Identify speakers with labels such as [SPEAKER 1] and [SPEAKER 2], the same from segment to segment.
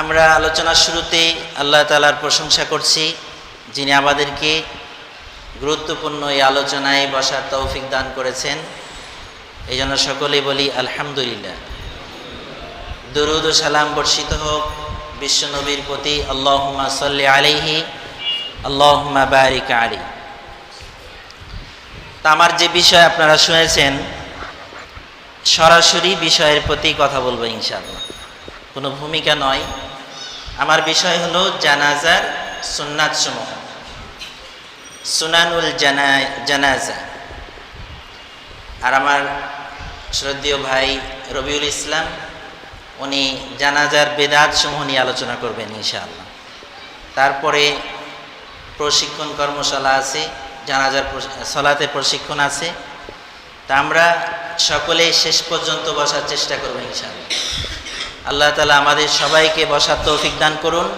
[SPEAKER 1] আমরা আলোচনার শুরুতে আল্লাহ তালার প্রশংসা করছি, যিনি আমাদেরকে গুরুত্বপূর্ণ এই আলোচনায় বসার তৌফিক দান করেছেন। এই জন্য সকলে বলি, আলহামদুলিল্লাহ। দরুদ ও সালাম বর্ষিত হোক বিশ্বনবীর প্রতি আল্লাহুম্মা সাল্লি আলিহি আল্লাহুম্মা বারিক আলী তা আমার যে বিষয় আপনারা শুনেছেন, সরাসরি বিষয়ের প্রতি কথা বলব ইনশাআল্লাহ। কোনো ভূমিকা নয়। আমার বিষয় হলো জানাজার সুন্নাত সমূহ সুনানুল জানা, জানাজা। আর আমার শ্রদ্ধেয় ভাই রবিউল ইসলাম, উনি জানাজার বেদাত সমূহ নিয়ে আলোচনা করবেন ইনশাআল্লাহ। তারপরে প্রশিক্ষণ কর্মশালা আছে, জানাজার সলাতে প্রশিক্ষণ আছে। তা আমরা সকলে শেষ পর্যন্ত বসার চেষ্টা করব ইনশাআল্লাহ। আল্লাহ তালা আমাদের সবাইকে বসার তৌফিক দান করুন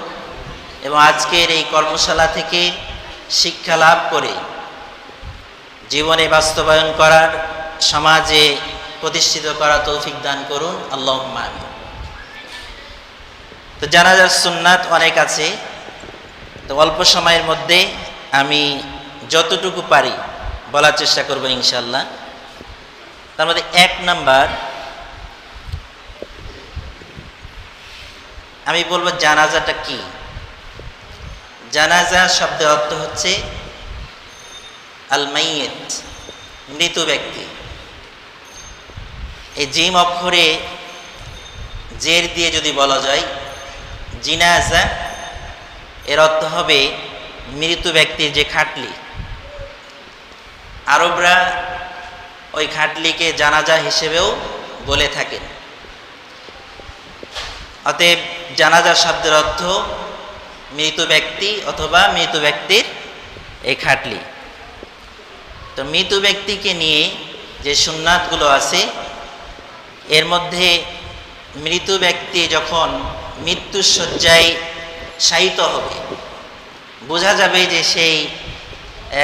[SPEAKER 1] এবং আজকের এই কর্মশালা থেকে শিক্ষা লাভ করে জীবনে বাস্তবায়ন করার সমাজে প্রতিষ্ঠিত করা তৌফিক দান করুন। আল্লাহ তো জানাজার সুন্নাত অনেক আছে। তো অল্প সময়ের মধ্যে আমি যতটুকু পারি বলার চেষ্টা করব ইনশাল্লাহ তার মধ্যে এক নাম্বার আমি বলব জানাজাটা কি? জানাজা শব্দের অর্থ হচ্ছে আল মাইয়েত মৃত ব্যক্তি। এই জিম অক্ষরে জের দিয়ে যদি বলা যায়, জিনাজা এর অর্থ হবে মৃত ব্যক্তির যে খাটলি। আরবরা ওই খাটলিকে জানাজা হিসেবেও বলে থাকেন। অতএব জানাজা শব্দের অর্থ মৃত ব্যক্তি অথবা মৃত ব্যক্তির এই খাটলি। তো মৃত ব্যক্তিকে নিয়ে যে সুন্নাতগুলো আছে, এর মধ্যে মৃত ব্যক্তি যখন মৃত্যুর শয্যায় শায়িত হবে, বোঝা যাবে যে সেই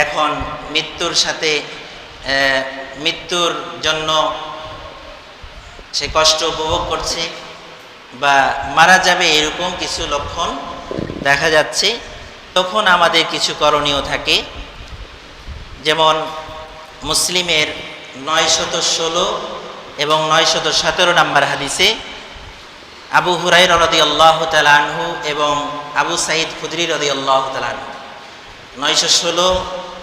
[SPEAKER 1] এখন মৃত্যুর সাথে মৃত্যুর জন্য সে কষ্ট উপভোগ করছে। বা মারা যাবে এরকম কিছু লক্ষণ দেখা যাচ্ছে, তখন আমাদের কিছু করণীয় থাকে। যেমন মুসলিমের নয় শত ষোলো এবং নয় শত সতেরো নম্বর হাদিসে আবু হুরাই রদি আল্লাহ তালানহু এবং আবু সাইদ খুদরি রদি আল্লাহ তালানহু নয়শো ষোলো,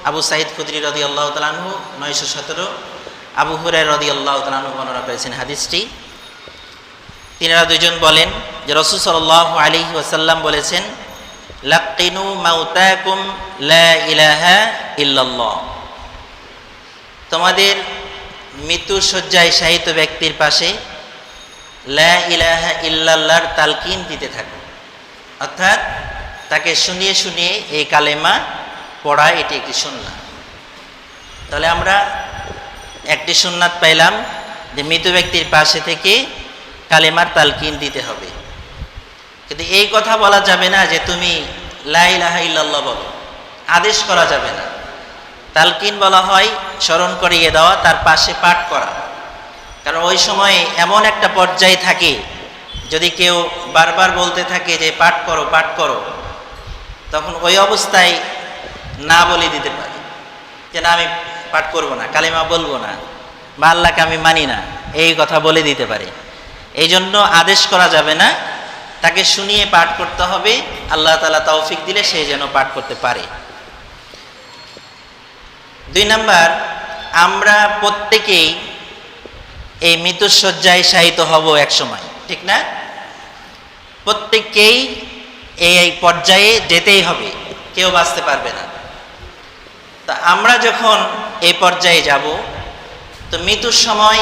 [SPEAKER 1] আবু সাইদ খুদরি রদি আল্লাহ তালানহু নয়শো সতেরো, আবু হুরাই রদি আল্লাহ তালানহু বর্ণনা করেছেন হাদিসটি। তিনারা দুজন বলেন যে রসুল সাল্লাহ আলী ওয়াসাল্লাম বলেছেন লাকিনু মাউতাকুম ইলাহা ইল্লাল্লাহ। তোমাদের মৃত্যু শয্যায় শাহিত ব্যক্তির পাশে লা ইলাহা ইল্লাল্লাহর তালকিন দিতে থাকো। অর্থাৎ তাকে শুনিয়ে শুনিয়ে এই কালেমা পড়া এটি একটি সুন্নাত তাহলে আমরা একটি সুন্নাত পাইলাম যে মৃত ব্যক্তির পাশে থেকে কালেমার তালকিন দিতে হবে। কিন্তু এই কথা বলা যাবে না যে তুমি লাইলাহা ইল্লাল্লাহ বলো। আদেশ করা যাবে না। তালকিন বলা হয় স্মরণ করিয়ে দেওয়া, তার পাশে পাঠ করা। কারণ ওই সময়ে এমন একটা পর্যায়ে থাকে, যদি কেউ বারবার বলতে থাকে যে পাঠ করো পাঠ করো, তখন ওই অবস্থায় না বলে দিতে পারে। যে না, আমি পাঠ করব না, কালিমা বলব না, বা আল্লাহকে আমি মানি না, এই কথা বলে দিতে পারে। এই জন্য আদেশ করা যাবে না। তাকে শুনিয়ে পাঠ করতে হবে। আল্লাহ তালা তৌফিক দিলে সে যেন পাঠ করতে পারে। দুই নাম্বার, আমরা প্রত্যেকেই এই মৃত্যুসজ্জায় শায়িত হব এক সময় ঠিক না? প্রত্যেককেই এই পর্যায়ে যেতেই হবে, কেউ বাঁচতে পারবে না। তা আমরা যখন এই পর্যায়ে যাব, তো মৃত্যুর সময়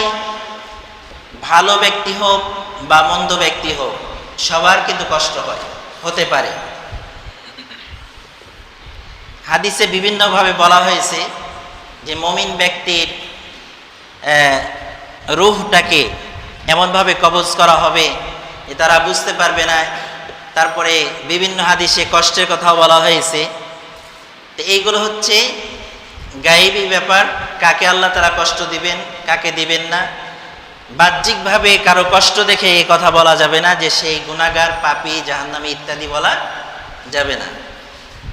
[SPEAKER 1] ভালো ব্যক্তি হোক বা মন্দ ব্যক্তি হোক, সবার কিন্তু কষ্ট হয়, হতে পারে। হাদিসে বিভিন্নভাবে বলা হয়েছে যে মমিন ব্যক্তির রুহটাকে এমনভাবে কবজ করা হবে যে তারা বুঝতে পারবে না। তারপরে বিভিন্ন হাদিসে কষ্টের কথাও বলা হয়েছে। তো এইগুলো হচ্ছে গায়েবী ব্যাপার, কাকে আল্লাহ তারা কষ্ট দিবেন, কাকে দিবেন না। বাহ্যিকভাবে কারও কষ্ট দেখে এই কথা বলা যাবে না যে সেই গুণাগার পাপি, জাহান্নামী ইত্যাদি বলা যাবে না।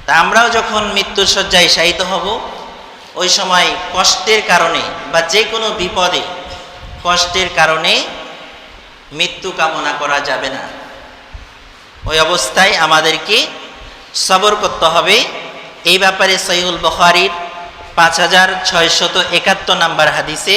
[SPEAKER 1] তা আমরাও যখন মৃত্যুর শয্যায় শায়িত হব, ওই সময় কষ্টের কারণে বা যে কোনো বিপদে কষ্টের কারণে মৃত্যু কামনা করা যাবে না। ওই অবস্থায় আমাদেরকে সবর করতে হবে। এই ব্যাপারে সৈহুল বখারির পাঁচ হাজার ছয়শত একাত্তর নাম্বার হাদিসে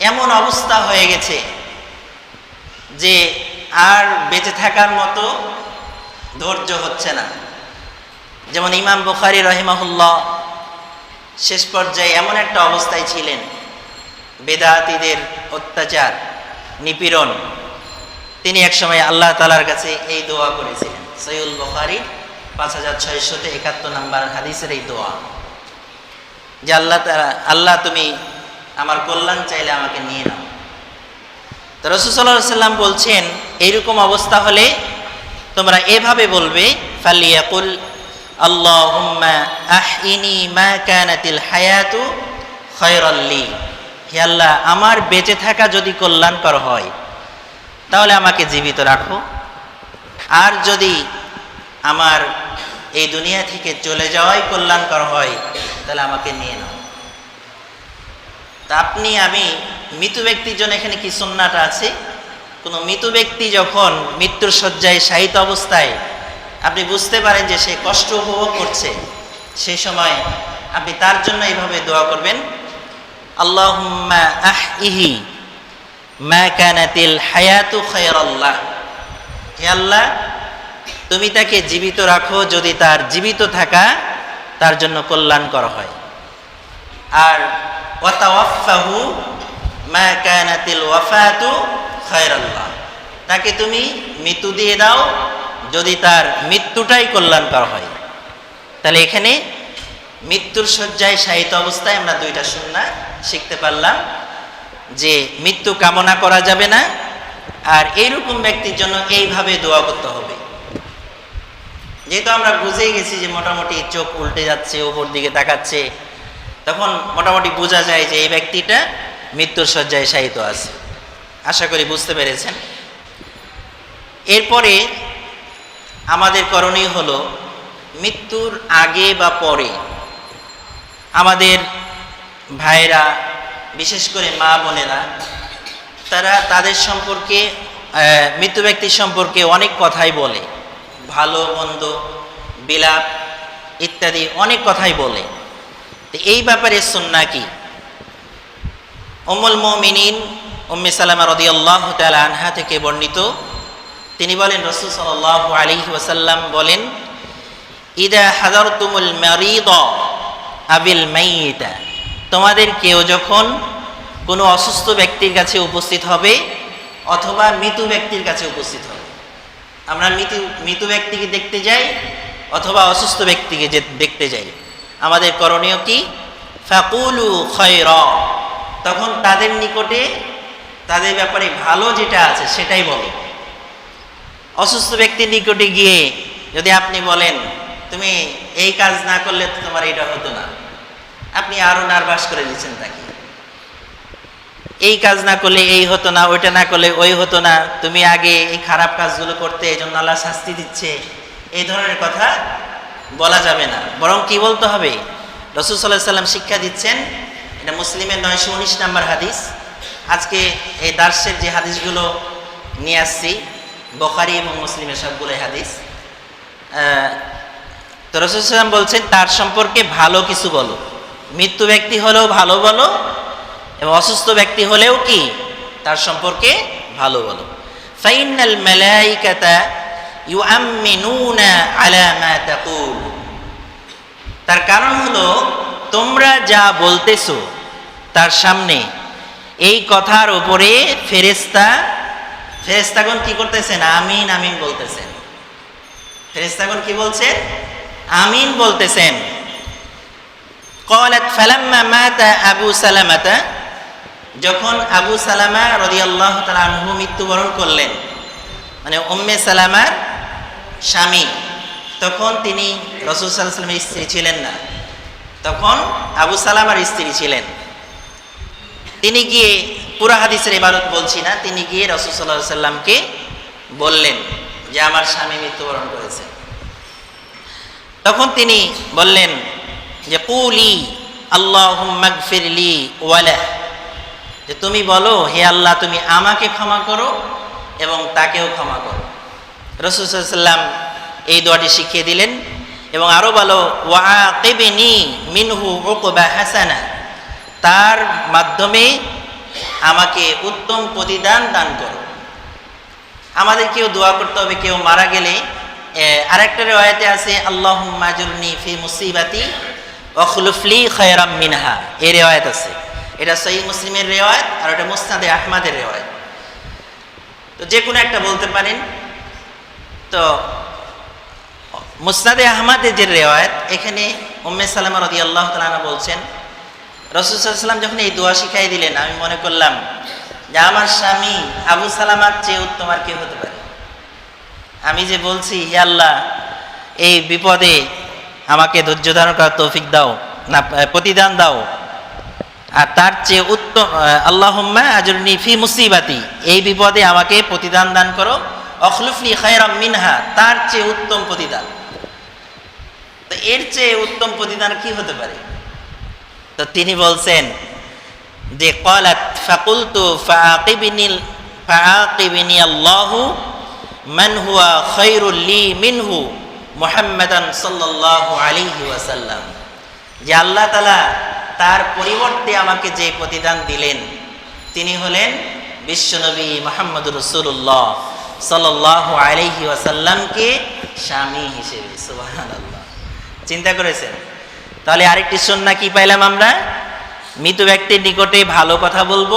[SPEAKER 1] এমন অবস্থা হয়ে গেছে যে আর বেঁচে থাকার মতো ধৈর্য হচ্ছে না। যেমন ইমাম বুখারি রহিমাহুল্লাহ শেষ পর্যায়ে এমন একটা অবস্থায় ছিলেন, বেদাতিদের অত্যাচার, নিপীড়ন। তিনি একসময় আল্লাহ তালার কাছে এই দোয়া করেছিলেন। সৈয়ুল বুখারি পাঁচ হাজার ছয়শতে একাত্তর নাম্বার হাদিসের এই দোয়া। যে আল্লাহ তালা আল্লাহ তুমি আমার কল্যাণ চাইলে আমাকে নিয়ে নাও। তো রসুসাল্লাহ সাল্লাম বলছেন, এইরকম অবস্থা হলে তোমরা এভাবে বলবে, ফালিয়াকুল মা হায়াতু আল্লাহ, আমার বেঁচে থাকা যদি কল্যাণকর হয়, তাহলে আমাকে জীবিত রাখো। আর যদি আমার এই দুনিয়া থেকে চলে যাওয়াই কল্যাণকর হয়, তাহলে আমাকে নিয়ে নাও। তা আপনি, আমি, মৃত ব্যক্তির জন্য এখানে কি সন্নাটা আছে? কোনো মৃত ব্যক্তি যখন মৃত্যুর শয্যায় শায়িত অবস্থায় আপনি বুঝতে পারেন যে সে কষ্ট উপভোগ করছে, সে সময় আপনি তার জন্য এইভাবে দোয়া করবেন, আল্লাহুম্মা আহ ইহি মা হায়াতু হে আল্লাহ, তুমি তাকে জীবিত রাখো, যদি তার জীবিত থাকা তার জন্য কল্যাণকর হয়। আর ওয়াতাওয়াফাহু মা কানাতিল ওয়াফাতু খায়রাল্লাহ। তাকে তুমি মৃত্যু দিয়ে দাও, যদি তার মৃত্যুটাই কল্যাণকর হয়। তাহলে এখানে মৃত্যুর শয্যায় শায়িত অবস্থায় আমরা দুইটা সুন্না শিখতে পারলাম, যে মৃত্যু কামনা করা যাবে না, আর এইরকম ব্যক্তির জন্য এইভাবে দোয়া করতে হবে। যেহেতু আমরা বুঝেই গেছি যে মোটামুটি চোখ উল্টে যাচ্ছে, ওপর দিকে তাকাচ্ছে তখন মোটামুটি বোঝা যায় যে এই ব্যক্তিটা মৃত্যুর শয্যায় শায়িত আছে। আশা করি বুঝতে পেরেছেন। এরপরে আমাদের করণীয় হলো, মৃত্যুর আগে বা পরে আমাদের ভাইরা বিশেষ করে মা বোনেরা, তারা তাদের সম্পর্কে মৃত্যু ব্যক্তির সম্পর্কে অনেক কথাই বলে। ভালো, মন্দ, বিলাপ ইত্যাদি অনেক কথাই বলে। তো এই ব্যাপারে সুন্না কি? উম্মুল মুমিনিন উম্মে সালামা রদিয়াল্লাহ তাআলা আনহা থেকে বর্ণিত। তিনি বলেন, রসুল সাল্লাল্লাহু আলাইহি ওয়াসাল্লাম বলেন, ইদা হাদারতুমুল মারিদ আবিল মাইয়িতা তোমাদের কেউ যখন কোনো অসুস্থ ব্যক্তির কাছে উপস্থিত হবে অথবা মৃত ব্যক্তির কাছে উপস্থিত হবে। আমরা মৃত মৃত ব্যক্তিকে দেখতে যাই অথবা অসুস্থ ব্যক্তিকে দেখতে যাই। আমাদের করণীয় কি? ফাকুলু খয়র। তখন তাদের নিকটে তাদের ব্যাপারে ভালো যেটা আছে সেটাই বলো। অসুস্থ ব্যক্তির নিকটে গিয়ে যদি আপনি বলেন, তুমি এই কাজ না করলে তো তোমার এটা হতো না। আপনি আরও নার্ভাস করে দিচ্ছেন তাকে। এই কাজ না করলে এই হতো না, ওইটা না করলে ওই হতো না। তুমি আগে এই খারাপ কাজগুলো করতে এই জন্য আল্লাহ শাস্তি দিচ্ছে। এই ধরনের কথা বলা যাবে না। বরং কি বলতে হবে? রসুল সাল্লাহ সাল্লাম শিক্ষা দিচ্ছেন, এটা মুসলিমের নয়শো উনিশ নাম্বার হাদিস। আজকে এই দার্সের যে হাদিসগুলো নিয়ে আসছি, বখারি এবং মুসলিমের সবগুলো হাদিস। তো রসুল সাল্লাম বলছেন, তার সম্পর্কে ভালো কিছু বলো। মৃত্যু ব্যক্তি হলেও ভালো বলো এবং অসুস্থ ব্যক্তি হলেও কি? তার সম্পর্কে ভালো বলো। ফাইনাল মালাইকাতা ইউআমিনুনা আলা মা তাকুল তার কারণ হলো তোমরা যা বলতেছো তার সামনে এই কথার উপরে ফেরেস্তা ফেরেস্তাগণ কি করতেছেন আমিন আমিন বলতেছেন ফেরেস্তাগণ কি বলছেন আমিন বলতেছেন قالت فلما مات আবু সালামাতা যখন আবু সালামা রাদিয়াল্লাহু তাআলা আনহু মৃত্যুবরণ করলেন মানে উম্মে সালামার স্বামী। তখন তিনি রসুল ওয়াসাল্লামের স্ত্রী ছিলেন না। তখন আবু সালামার স্ত্রী ছিলেন। তিনি গিয়ে, পুরা হাদিসের ইবারত বলছি না, তিনি গিয়ে রসুল সাল্লাহ সাল্লামকে বললেন যে, আমার স্বামী মৃত্যুবরণ করেছে। তখন তিনি বললেন যে, কুলি আল্লাহ যে, তুমি বলো, হে আল্লাহ, তুমি আমাকে ক্ষমা করো এবং তাকেও ক্ষমা করো। রসুল সাল্লাম এই দোয়াটি শিখিয়ে দিলেন এবং আরও বলো ওয়া কেবেনি মিনহু ওকবা হাসানা তার মাধ্যমে আমাকে উত্তম প্রতিদান দান করো। আমাদের কেউ দোয়া করতে হবে, কেউ মারা গেলে আরেকটা রেওয়ায়তে আছে আল্লাহ মাজুরনি ফি মুসিবাতি অখলুফলি খয়রাম মিনহা এই রেওয়ায়ত আছে। এটা সহি মুসলিমের রেওয়ায়ত আর ওটা মুস্তাদে আহমাদের রেওয়ায়ত। তো যে কোনো একটা বলতে পারেন তো মুসনাদে আহমাদের যে রেওয়ায়ত, এখানে উম্মে সালামা রদি আল্লাহ তালা বলছেন রসুলাম যখন এই দোয়া শিখাই দিলেন, আমি মনে করলাম যে আমার স্বামী আবু সালামার চেয়ে উত্তম আর কে হতে পারে। আমি যে বলছি, হে আল্লাহ, এই বিপদে আমাকে ধৈর্য ধারণ করার তৌফিক দাও, না, প্রতিদান দাও। আর তার চেয়ে উত্তম আল্লাহম্মা আজরনি ফি মুসিবাতি, এই বিপদে আমাকে প্রতিদান দান করো। অখলুফলি খায়রাম মিনহা, তার চেয়ে উত্তম প্রতিদান। তো এর চেয়ে উত্তম প্রতিদান কি হতে পারে? তো তিনি বলছেন যে, কলাত ফাকুলতু ফাআকিবিনিল, ফাআকিবিনি আল্লাহু মান হুয়া খায়রুল লি মিনহু মুহাম্মাদান সাল্লাল্লাহু আলাইহি ওয়াসাল্লাম। যে আল্লাহ তাআলা তার পরিবর্তে আমাকে যে প্রতিদান দিলেন, তিনি হলেন বিশ্বনবী মোহাম্মদ রসুল্লাহ সাল্লাল্লাহু আলাইহি ওয়াসাল্লামকে স্বামী হিসেবে চিন্তা করেছেন? তাহলে আরেকটি সন্না কি পাইলাম আমরা? মৃত ব্যক্তির নিকটে ভালো কথা বলব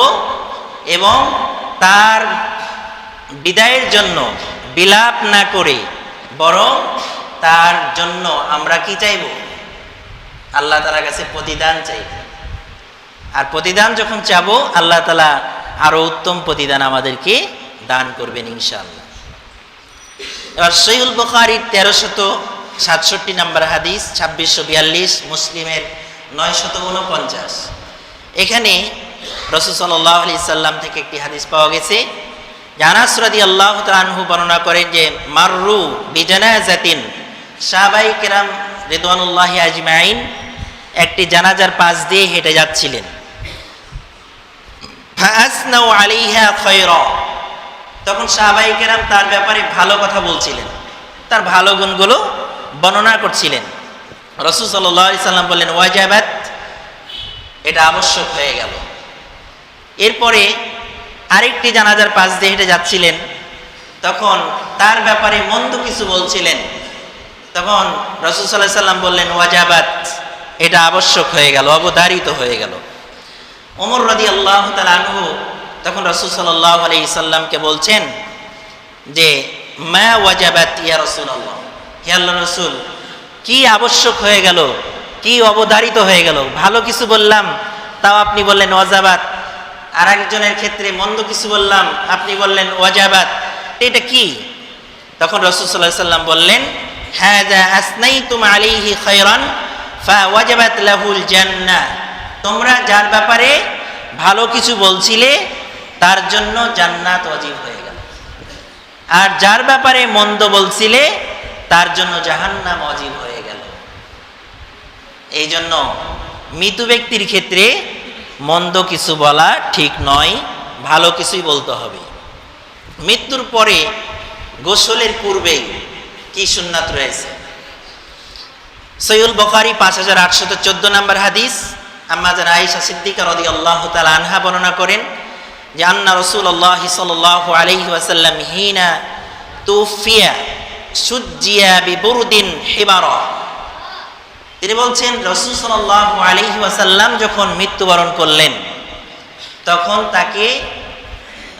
[SPEAKER 1] এবং তার বিদায়ের জন্য বিলাপ না করে বরং তার জন্য আমরা কি চাইব? আল্লাহ তালার কাছে প্রতিদান চাইব আর প্রতিদান যখন চাব, আল্লাহ তালা আরও উত্তম প্রতিদান আমাদেরকে দান করবেন ইনশাআল্লাহ। এবার সৈউল বখারির তেরোশত সাতষট্টি নম্বর হাদিস, ছাব্বিশশো বিয়াল্লিশ, মুসলিমের নয়শত উনপঞ্চাশ। এখানে রসুল সাল্লাহ আলি সাল্লাম থেকে একটি হাদিস পাওয়া গেছে। জানাসরাদি আল্লাহ তানহু বর্ণনা করেন যে, মাররু বিজানা জাতিন সাহাবাই কেরাম রেদওয়ানুল্লাহ আজমাইন একটি জানাজার পাশ দিয়ে হেঁটে যাচ্ছিলেন। ফাসনাউ আলাইহা খয়রা তখন সাহাবাই কেরাম তার ব্যাপারে ভালো কথা বলছিলেন। তার ভালো গুণগুলো বর্ণনা করছিলেন। রসুল সাল্লাম বললেন, ওয়াজাবাত, এটা আবশ্যক হয়ে গেল। এরপরে আরেকটি জানাজার পাশ দিয়ে হেঁটে যাচ্ছিলেন। তখন তার ব্যাপারে মন্দ কিছু বলছিলেন। তখন রসুল সাল্লাহ সাল্লাম বললেন, ওয়াজাবাত, এটা আবশ্যক হয়ে গেল, অবধারিত হয়ে গেল। ওমর রদি আল্লাহ আনহু তখন রসুল সাল্লাহ আলি বলছেন যে, মা ওয়াজাবাত ইয়া রসুল আল্লাহ হে আল্লাহ রসুল, কি আবশ্যক হয়ে গেল? কি অবধারিত হয়ে গেল? ভালো কিছু বললাম, তাও আপনি বললেন ওয়াজাবাত। আর একজনের ক্ষেত্রে মন্দ কিছু বললাম, আপনি বললেন ওয়াজাবাত। এটা কি? তখন রসুল সাল্লাহ সাল্লাম বললেন হ্যাঁ আসনাই তুম আলিহি খয়রান ফা ওয়াজাবাত লাহুল জান্নাহ। তোমরা যার ব্যাপারে ভালো কিছু বলছিলে তার জন্য জান্নাত অজীব হয়ে গেল। আর যার ব্যাপারে মন্দ বলছিলে, তার জন্য জাহান্নাম অজীব হয়ে গেল। এই জন্য মৃত ব্যক্তির ক্ষেত্রে মন্দ কিছু বলা ঠিক নয়, ভালো কিছুই বলতে হবে। মৃত্যুর পরে গোসলের পূর্বেই কি সুন্নাত রয়েছে? সৈয়ুল বখারি পাঁচ হাজার আটশত চোদ্দ নম্বর হাদিস আম্মাজান আয়েশা সিদ্দিকা রদি আল্লাহ তাল আনহা বর্ণনা করেন যে আন্না রসুল আল্লাহ সাল আলহি ওয়াসাল্লাম হিনা তুফিয়া সুজিয়া বিবরুদ্দিন হেবার। তিনি বলছেন, রসুল সাল আলহি ওয়াসাল্লাম যখন মৃত্যুবরণ করলেন, তখন তাকে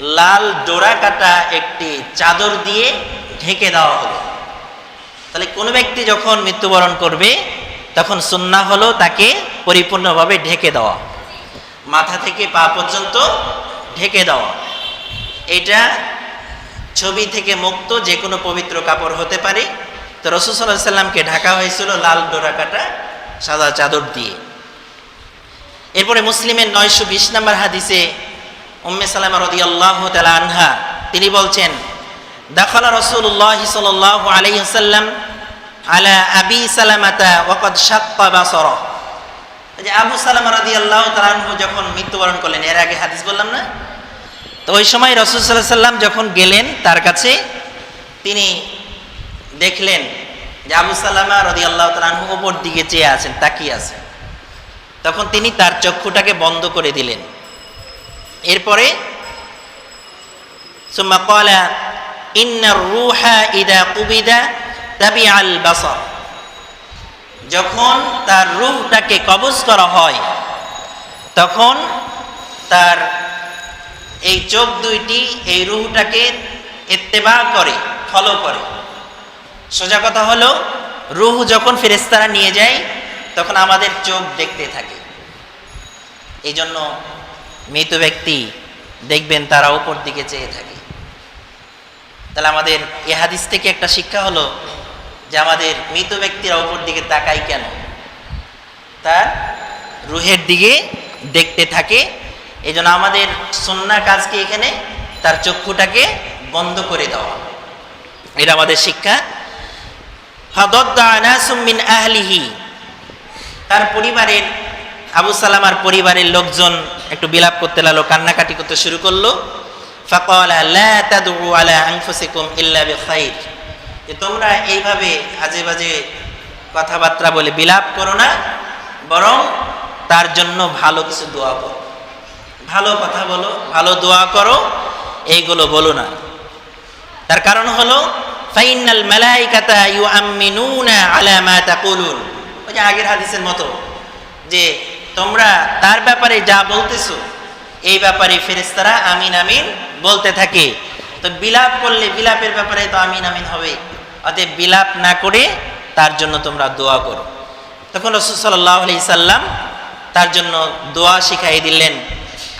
[SPEAKER 1] লাল ডোরা কাটা একটি চাদর দিয়ে ঢেকে দেওয়া হলো। তাহলে কোনো ব্যক্তি যখন মৃত্যুবরণ করবে, তখন সুন্না হলো তাকে পরিপূর্ণভাবে ঢেকে দেওয়া। মাথা থেকে পা পর্যন্ত ঢেকে দেওয়া। এটা ছবি থেকে মুক্ত যে কোনো পবিত্র কাপড় হতে পারে। তো রসুল সাল্লাহ সাল্লামকে ঢাকা হয়েছিল লাল ডোরা কাটা সাদা চাদর দিয়ে। এরপরে মুসলিমের নয়শো বিশ নম্বর হাদিসে উম্মে সালামা রদি আল্লাহ আনহা, তিনি বলছেন, দাখলা রসুল্লাহ সাল আলাইসাল্লাম আলা আবি সালামাতা ওকদ সাক্কা বাসর। যে আবু সালামা রদি আল্লাহ তালানহু যখন মৃত্যুবরণ করলেন, এর আগে হাদিস বললাম না? তো ওই সময় রসুল সাল্লাহ সাল্লাম যখন গেলেন তার কাছে, তিনি দেখলেন যে আবু সাল্লামা রদি আল্লাহ তালানহু ওপর দিকে চেয়ে আছেন, তাকিয়ে আছেন তখন তিনি তার চক্ষুটাকে বন্ধ করে দিলেন। এরপরে, সুম্মা কলা ইন্নার রুহা ইদা কুবিদা তাবি আল বাসর। যখন তার রুহটাকে কবজ করা হয়, তখন তার এই চোখ দুইটি এই রুহটাকে এত্তেবা করে, ফলো করে। সোজা কথা হলো, রুহ যখন ফেরেস্তারা নিয়ে যায়, তখন আমাদের চোখ দেখতে থাকে। এই জন্য মৃত ব্যক্তি দেখবেন তারা উপর দিকে চেয়ে থাকে। তাহলে আমাদের এ হাদিস থেকে একটা শিক্ষা হলো যে আমাদের মৃত ব্যক্তিরা উপর দিকে তাকাই কেন? তার রুহের দিকে দেখতে থাকে। এই আমাদের সন্না কাজকে এখানে তার চক্ষুটাকে বন্ধ করে দেওয়া এটা আমাদের শিক্ষা। মিন আহলিহি। তার পরিবারের, আবু সালামার পরিবারের লোকজন একটু বিলাপ করতে লাগল, কান্নাকাটি করতে শুরু করল। ফাকালা লা আলা ইল্লা যে তোমরা এইভাবে আজে বাজে কথাবার্তা বলে বিলাপ করো না, বরং তার জন্য ভালো কিছু দোয়া করো। ভালো কথা বলো, ভালো দোয়া করো, এইগুলো বলো না। তার কারণ হলো, ফাইনাল মালাইকাতা ইউআমিনুনা আলা মা তাকুলুন। ওই যে আগের হাদিসের মতো, যে তোমরা তার ব্যাপারে যা বলতেছো, এই ব্যাপারে ফেরেস্তারা আমিন আমিন বলতে থাকে। তো বিলাপ করলে বিলাপের ব্যাপারে তো আমিন আমিন হবে। অতএব বিলাপ না করে তার জন্য তোমরা দোয়া করো। তখন রসুল সাল্লাহ আলি সাল্লাম তার জন্য দোয়া শিখাই দিলেন।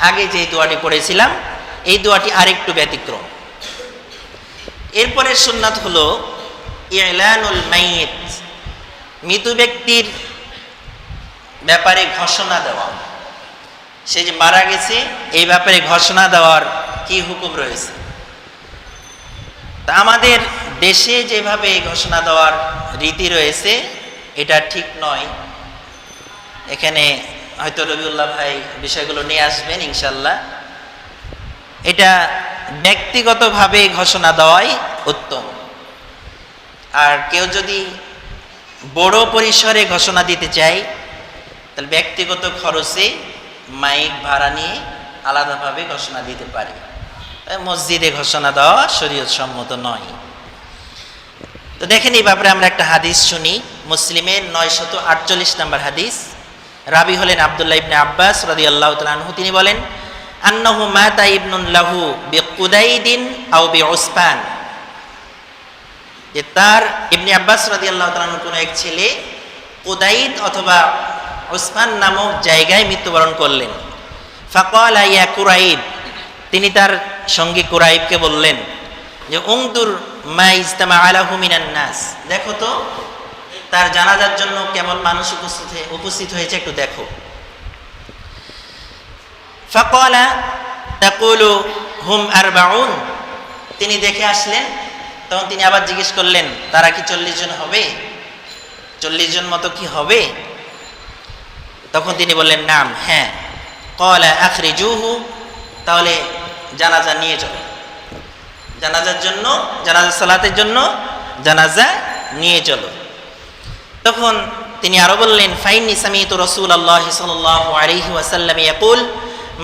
[SPEAKER 1] আগে যে দোয়াটি পড়েছিলাম, এই দোয়াটি আরেকটু ব্যতিক্রম। এরপরের সুন্নাত হলো, ইলানুল মাইয়িত, মৃত ব্যক্তির ব্যাপারে ঘোষণা দেওয়া। সে যে মারা গেছে, এই ব্যাপারে ঘোষণা দেওয়ার কি হুকুম রয়েছে? তা আমাদের দেশে যেভাবে ঘোষণা দেওয়ার রীতি রয়েছে, এটা ঠিক নয়। এখানে হয়তো রবিউল্লাহ ভাই বিষয়গুলো নিয়ে আসবেন ইনশাল্লাহ এটা ব্যক্তিগতভাবে ঘোষণা দেওয়াই উত্তম। আর কেউ যদি বড় পরিসরে ঘোষণা দিতে চায়, তাহলে ব্যক্তিগত খরচে মাইক ভাড়া নিয়ে আলাদাভাবে ঘোষণা দিতে পারে। মসজিদে ঘোষণা দেওয়া শরীয়ত সম্মত নয়। তো দেখেন এই ব্যাপারে আমরা একটা হাদিস শুনি, মুসলিমের নয়শত আটচল্লিশ নম্বর হাদিস। রাবি হলেন আবদুল্লাহ ইবনে আব্বাস রাদি আল্লাহ তালু তিনি বলেন, আন্নাহু মাতা ইবনুন লাহু বি কুদাইদিন আও বি ওসপান যে তার ইবনে আব্বাস রাদি আল্লাহ তালু কোনো এক ছেলে কুদাইদ অথবা ওসমান নামক জায়গায় মৃত্যুবরণ করলেন। ফাকাল ইয়া কুরাইব, তিনি তার সঙ্গী কুরাইবকে বললেন যে উংদুর মা ইজতামা আলাহু মিনান নাস। দেখো তো, তার জানাজার জন্য কেমন মানুষ উপস্থিত উপস্থিত হয়েছে, একটু দেখো। ফাকালা তাকুলু হুম আরবাউন। তিনি দেখে আসলেন, তখন তিনি আবার জিজ্ঞেস করলেন, তারা কি চল্লিশ জন হবে? চল্লিশ জন মতো কি হবে? তখন তিনি বললেন, নাম হ্যাঁ। কলা আখরি জুহু তাহলে জানাজা নিয়ে চলো। জানাজার জন্য, জানাজা সালাতের জন্য জানাজা নিয়ে চলো। তখন তিনি আরও বললেন ফাইনি সামিতু রসুল আল্লাহ সাল্লাল্লাহু আলাইহি ওয়াসাল্লাম ইয়াকুল,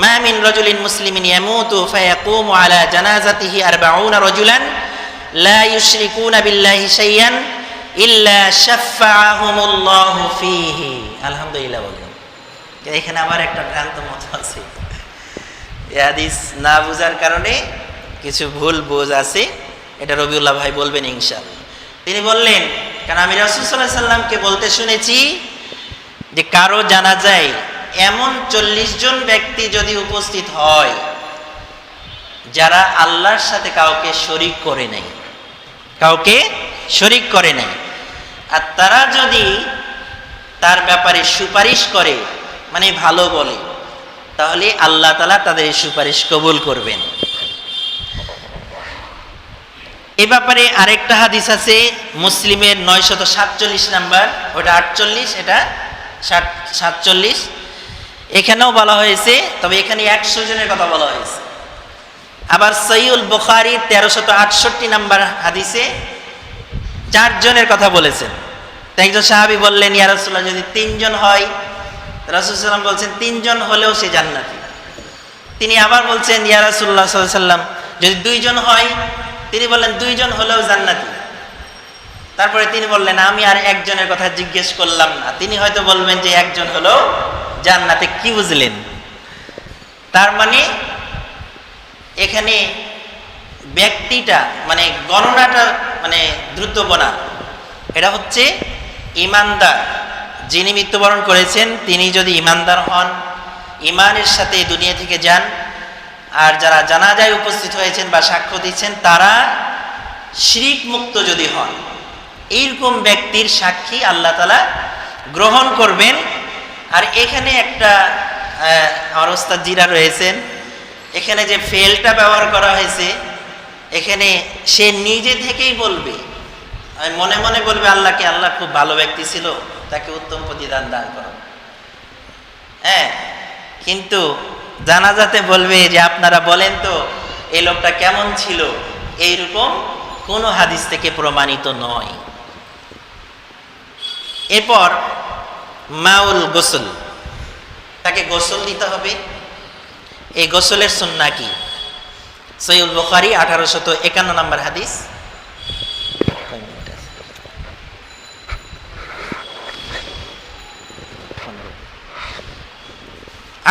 [SPEAKER 1] মা মিন রাজুলিন মুসলিমিন ইয়ামুতু ফায়াকুমু আলা জানাজাতিহি আরবাউনা রাজুলান লা ইউশরিকুনা বিল্লাহি শাইয়ান ইল্লা শাফাআহুমুল্লাহু ফীহি। আলহামদুলিল্লাহ বললেন এখানে আবার একটা ভ্রান্ত মত আছে। হাদিস না বোঝার কারণে কিছু ভুল বোঝ আছে, এটা রবিউল্লাহ ভাই বলবেন ইনশাআল্লাহ। তিনি বললেন, কারণ আমি রাসুল সাল্লাহ সাল্লামকে বলতে শুনেছি যে কারও জানা যায় এমন চল্লিশ জন ব্যক্তি যদি উপস্থিত হয়, যারা আল্লাহর সাথে কাউকে শরিক করে নাই, কাউকে শরিক করে নাই, আর তারা যদি তার ব্যাপারে সুপারিশ করে মানে ভালো বলে, তাহলে আল্লাহ তালা তাদের সুপারিশ কবুল করবেন। এ ব্যাপারে আরেকটা হাদিস আছে, মুসলিমের নয়শত সাতচল্লিশ নাম্বার, ওটা আটচল্লিশ, এটা ষাট সাতচল্লিশ। এখানেও বলা হয়েছে, তবে এখানে একশো জনের কথা বলা হয়েছে। আবার সৈউল বুখারি তেরোশত আটষট্টি নাম্বার হাদিসে চারজনের কথা বলেছেন। তো একজন সাহাবি বললেন, ইয়া রাসূলুল্লাহ, যদি তিনজন হয় রাসূল সাল্লাম বলছেন, তিনজন হলেও সে জান্নাতি। তিনি আবার বলছেন, ইয়া রাসূলুল্লাহ সাল্লাম যদি দুইজন হয় তিনি বললেন, দুইজন হলেও জান্নাতি। তারপরে তিনি বললেন, আমি আর একজনের কথা জিজ্ঞেস করলাম না। তিনি হয়তো বলবেন যে, একজন হলেও জান্নাতে। কি বুঝলেন? তার মানে এখানে ব্যক্তিটা মানে গণনাটা মানে দ্রুত বনা এটা হচ্ছে ইমানদার। যিনি মৃত্যুবরণ করেছেন, তিনি যদি ইমানদার হন, ইমানের সাথে দুনিয়া থেকে যান আর যারা জানাজায় উপস্থিত হয়েছেন বা সাক্ষ্য দিচ্ছেন, তারা শিরিক মুক্ত যদি হন, এইরকম ব্যক্তির সাক্ষী আল্লাহ তালা গ্রহণ করবেন। আর এখানে একটা ওস্তাদ জিরা রয়েছেন, এখানে যে ফেলটা ব্যবহার করা হয়েছে, এখানে সে নিজে থেকেই বলবে। আমি মনে মনে বলবে, আল্লাহকে আল্লাহ খুব ভালো ব্যক্তি ছিল, তাকে উত্তম প্রতিদান দান করো। হ্যাঁ কিন্তু জানাজাতে বলবে যে আপনারা বলেন তো এই লোকটা কেমন ছিল? এইরকম কোনো হাদিস থেকে প্রমাণিত নয়। এরপর মাউল গোসল। তাকে গোসল দিতে হবে। এই গোসলের সুন্না কি? সৈয়দ বুখারি, আঠারোশত একান্ন নম্বর হাদিস।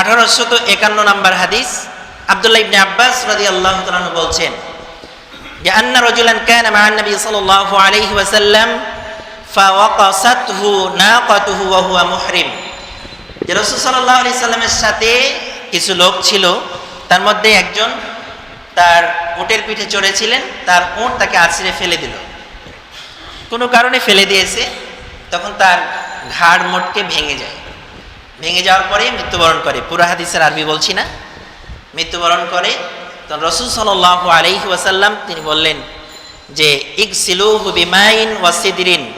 [SPEAKER 1] আঠারোশত একান্ন নম্বর হাদিস আব্দুল্লাহ ইবনে আব্বাস রাদিয়াল্লাহু তাআলা বলছেন যে আন্না রাজুলান কানা মা নবী সাল্লাল্লাহু আলাইহি ওয়াসাল্লাম ফাওয়াকাসাতহু নাকাতুহু ওয়া হুয়া মুহরিম। যে রাসূল সাল্লাল্লাহু আলাইহি সাল্লামের সাথে কিছু লোক ছিল, তার মধ্যে একজন তার উটের পিঠে চড়েছিলেন, তার উট তাকে আছড়ে ফেলে দিল। কোনো কারণে ফেলে দিয়েছে, তখন তার ঘাড় মোটকে ভেঙে যায়। ভেঙে যাওয়ার পরে মৃত্যুবরণ করে। পুরা হাদিসের আরবি বলছি না। মৃত্যুবরণ করে তখন রসুল সাল আলাইহি ওয়াসাল্লাম তিনি বললেন যে ইক সিলু বিমাইন ওয়াসিদিন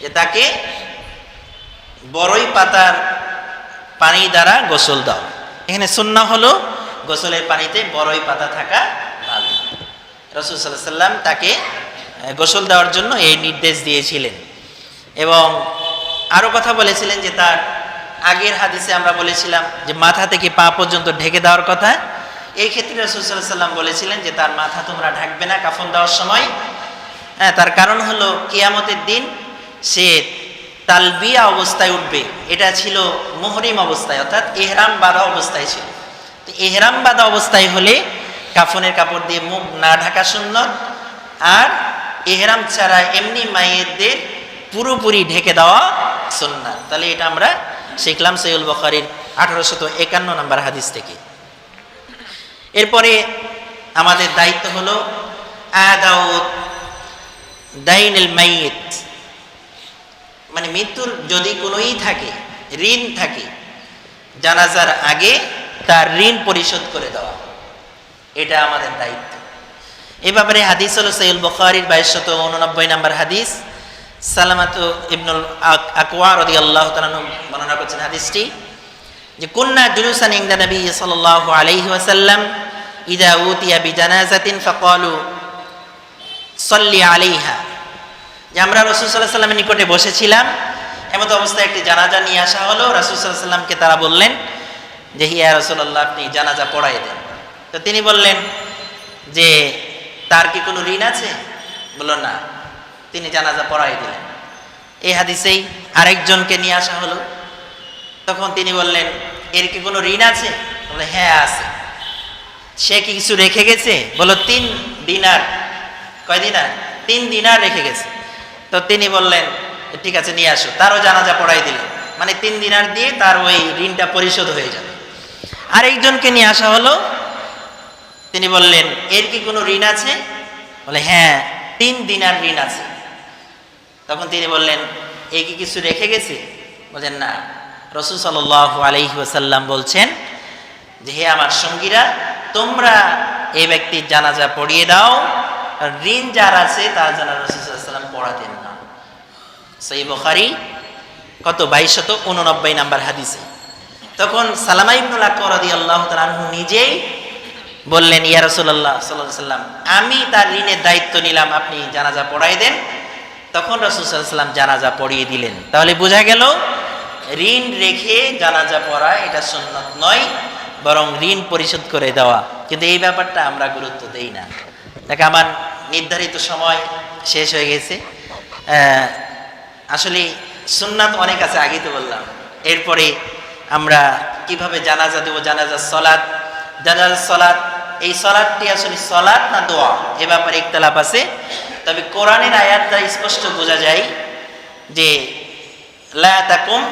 [SPEAKER 1] যে তাকে বড়ই পাতার পানি দ্বারা গোসল দাও। এখানে সুন্না হলো গোসলের পানিতে বড়ই পাতা থাকা ভালো। রসুল সাল্লাহ সাল্লাম তাকে গোসল দেওয়ার জন্য এই নির্দেশ দিয়েছিলেন। এবং আরও কথা বলেছিলেন যে তার আগের হাদিসে আমরা বলেছিলাম যে মাথা থেকে পা পর্যন্ত ঢেকে দেওয়ার কথা। এই ক্ষেত্রে রসুল সাল্লাহ সাল্লাম বলেছিলেন যে তার মাথা তোমরা ঢাকবে না কাফন দেওয়ার সময়। হ্যাঁ তার কারণ হলো কিয়ামতের দিন সে তালবিয়া অবস্থায় উঠবে। এটা ছিল মুহরিম অবস্থায়, অর্থাৎ এহরাম বাঁধা অবস্থায় ছিল। তো এহরাম বাঁধা অবস্থায় হলে কাফনের কাপড় দিয়ে মুখ না ঢাকা সুন্নত, আর এহরাম ছাড়া এমনি মায়েরদের পুরোপুরি ঢেকে দেওয়া সুন্নাত। তাহলে এটা আমরা শিখলাম সৈয়ুল বখারির আঠারোশত একান্ন নম্বর হাদিস থেকে। এরপরে আমাদের দায়িত্ব হলো মানে মৃত্যুর যদি কোনোই থাকে, ঋণ থাকে, জানাজার আগে তার ঋণ পরিশোধ করে দেওয়া। এটা আমাদের দায়িত্ব। এ ব্যাপারে হাদিস হলো সৈয়ুল বখারির বাইশশত উননব্বই নম্বর হাদিস। সালামাত ইবনুল আক- আকওয়া রদি আল্লাহ বর্ণনা করছেন হাদিসটি যে, কুন্না জুলুসান ইংদা নবী সাল্লাল্লাহু আলাইহি ওয়াসাল্লাম ইদা উতিয়া বিজানাজাতিন ফাকালু, সল্লি আলাইহা। যে, আমরা রসুল সাল্লাহ সাল্লামের নিকটে বসেছিলাম, এমত অবস্থায় একটি জানাজা নিয়ে আসা হলো। রসুল সাল্লাহ সাল্লামকে তারা বললেন যে হিয়া রসুল্লাহ আপনি জানাজা পড়াই দেন। তো তিনি বললেন যে, তার কি কোনো ঋণ আছে? বলল, না। তিনি জানাজা পড়াই দিলেন। এই হাদিসেই আরেকজনকে নিয়ে আসা হলো। তখন তিনি বললেন, এর কি কোনো ঋণ আছে? বলে হ্যাঁ আছে। সে কি কিছু রেখে গেছে? বলো, তিন দিনার। কয় দিনার? তিন দিনার রেখে গেছে। তো তিনি বললেন, ঠিক আছে, নিয়ে আসো। তারও জানাজা পড়াই দিলেন। মানে তিন দিনার দিয়ে তার ওই ঋণটা পরিশোধ হয়ে যাবে। আরেকজনকে নিয়ে আসা হলো। তিনি বললেন, এর কি কোনো ঋণ আছে? বলে হ্যাঁ তিন দিনার ঋণ আছে। তখন তিনি বললেন, এ কি কিছু রেখে গেছে? বলছেন না। রসুল সাল আলহি বলছেন যে, হে আমার সঙ্গীরা, তোমরা এই ব্যক্তির জানাজা পড়িয়ে দাও। ঋণ যার আছে, তার জানা রসুলাম পড়াতেন না। সেই বখারি, কত? বাইশত উননব্বই নাম্বার হাদিসে। তখন সালামা আল্লাহ নিজেই বললেন, ইয়া রসুল্লাহ সাল্লাহ সাল্লাম আমি তার ঋণের দায়িত্ব নিলাম, আপনি জানাজা পড়াই দেন। তখন রসুল সাল্লাম জানাজা পড়িয়ে দিলেন। তাহলে বোঝা গেল, ঋণ রেখে জানাজা পড়া এটা সুন্নত নয়, বরং ঋণ পরিশোধ করে দেওয়া। কিন্তু এই ব্যাপারটা আমরা গুরুত্ব দেই না। দেখ, আমার নির্ধারিত সময় শেষ হয়ে গেছে। আসলে সুন্নাত অনেক আছে, আগেই তো বললাম। এরপরে আমরা কীভাবে জানাজা দেবো? জানাজা সলাদ জানাজা সলাৎ এই সলাৎটি আসলে সলাৎ না দোয়া? এ ব্যাপারে ইকতলাপ আছে। তবে কোরআনের আয়াত স্পষ্ট বোঝা যায় যে, লা তাকুম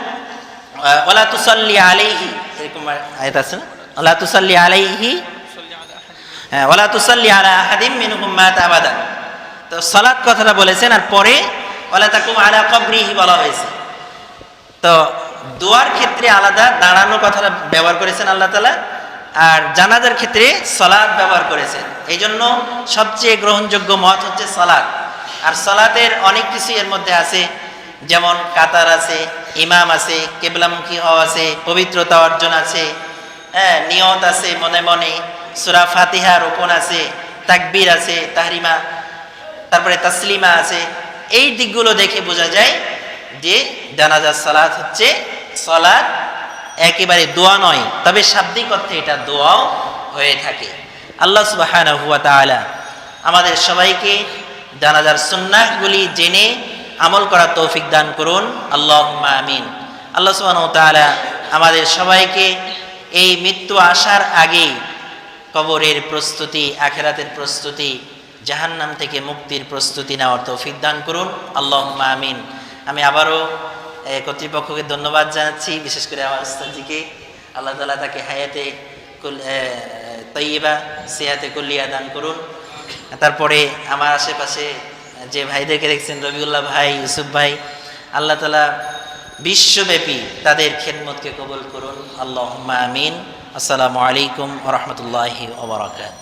[SPEAKER 1] ওলা তুসাল্লি আলাইহি, এরকম আয়াত আছে না? ওলা তুসাল্লি আলাইহি হ্যাঁ ওলা তুসাল্লি আলা আহাদিম মিনহুম মাত আবাদান। তো সালাত কথাটা বলেছেন আর পরে ওলা তাকুম আলা কবরিহি বলা হয়েছে। তো দোয়ার ক্ষেত্রে আলাদা দাঁড়ানোর কথাটা ব্যবহার করেছেন আল্লাহ তালা আর জানাজার ক্ষেত্রে সলাদ ব্যবহার করেছেন। এই জন্য সবচেয়ে গ্রহণযোগ্য মত হচ্ছে সলাদ আর সলাতের অনেক কিছু এর মধ্যে আছে। যেমন কাতার আছে, ইমাম আছে, কেবলামুখী হওয়া আছে, পবিত্রতা অর্জন আছে হ্যাঁ নিয়ত আছে মনে মনে, সুরা ফাতিহা রোপণ আছে, তাকবির আছে, তাহরিমা, তারপরে তাসলিমা আছে। এই দিকগুলো দেখে বোঝা যায় যে জানাজার সালাত হচ্ছে সালাত একেবারে দোয়া নয়, তবে শাব্দিক অর্থে এটা দোয়াও হয়ে থাকে। আল্লাহ তাআলা আমাদের সবাইকে জানাজার সুন্নাহগুলি জেনে আমল করা তৌফিক দান করুন। আল্লাহ আমিন। আল্লাহ সুবহানাহু ওয়া তাআলা আমাদের সবাইকে এই মৃত্যু আসার আগেই কবরের প্রস্তুতি, আখেরাতের প্রস্তুতি, জাহান্নাম থেকে মুক্তির প্রস্তুতি নেওয়ার তৌফিক দান করুন। আল্লাহ আমিন। আমি আবারও কর্তৃপক্ষকে ধন্যবাদ জানাচ্ছি, বিশেষ করে আমার উস্তাদজিকে আল্লাহ তালা তাকে হায়াতে তৈবা সেহাতে কুল্লিয়া দান করুন। তারপরে আমার আশেপাশে যে ভাইদেরকে দেখছেন, রবিউল্লাহ ভাই, ইউসুফ ভাই, আল্লাহ তালা বিশ্বব্যাপী তাদের খেদমতকে কবুল করুন। আল্লাহ আমিন। আসসালামু আলাইকুম রহমতুল্লাহি ওবরাকাত